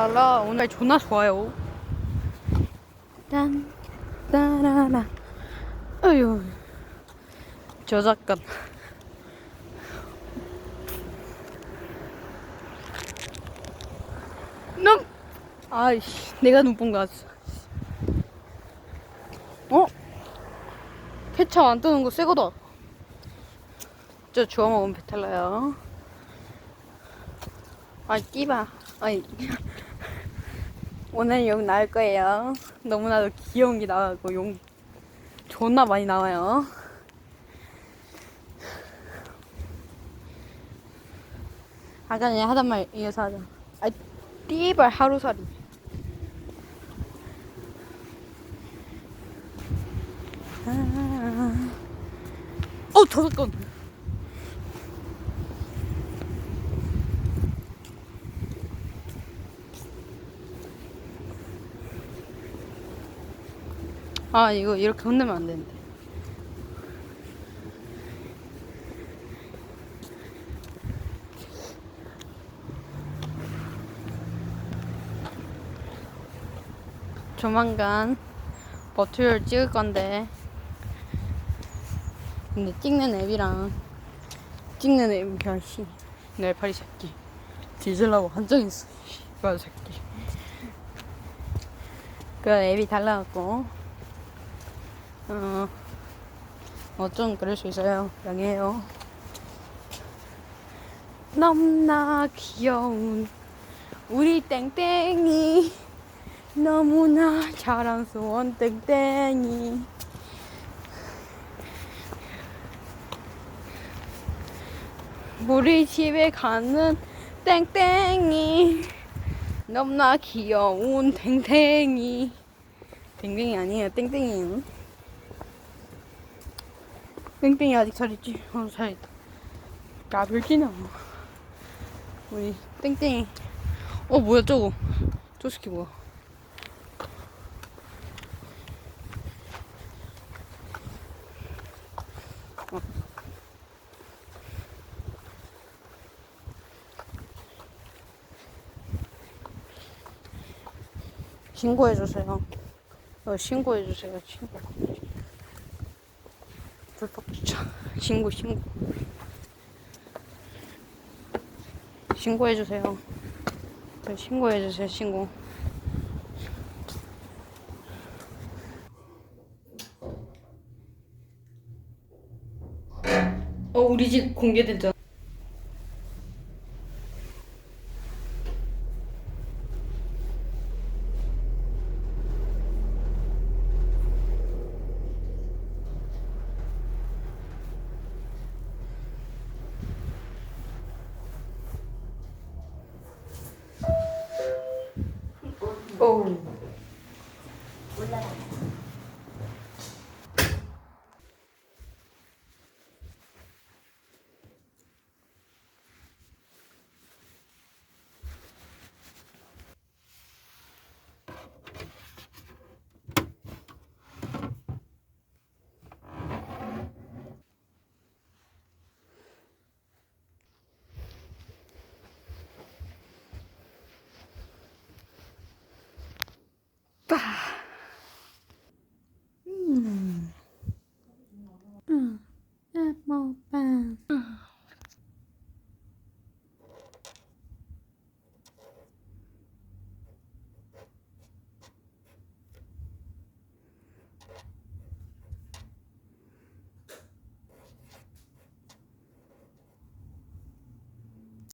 랄랄라 오늘 존나 좋아요. 딴 따라라. 아유 저작권. 눈. 아이씨 내가 눈본 거 같아. 어? 케찹 안 뜨는 거 새거다. 저 주워 먹으면 배탈 나요. 아이 끼봐. 아이 오늘 욕 나올 거예요. 너무나도 귀여운 게 나와고 욕 존나 많이 나와요. 아까 전에 하던 말 이어서 하자. 아 띠발 하루살이. 아. 어 저작권. 아 이거 이렇게 혼내면 안 되는데. 조만간 버튜를 찍을 건데. 근데 찍는 앱이랑 찍는 앱 그냥 씨내 팔이 새끼. 뒤질라고 한정했어. 씨발 새끼. 그 앱이 달라갖고 어, 어 좀 그럴 수 있어요. 양해해요. 너무나 귀여운 우리 땡땡이. 너무나 자랑스러운 땡땡이. 우리 집에 가는 땡땡이. 너무나 귀여운 땡땡이. 땡땡이 아니에요. 땡땡이에요 땡땡이 아직 살있지? 어 살있다. 까불기나 우리 땡땡이. 어 뭐야 저거. 저 새끼 뭐야? 어. 신고해주세요. 어, 신고해주세요 신고 불법 주차 신고 신고. 신고해주세요. 네, 신고해주세요 신고. 어 우리 집 공개됐잖 아 오 빠.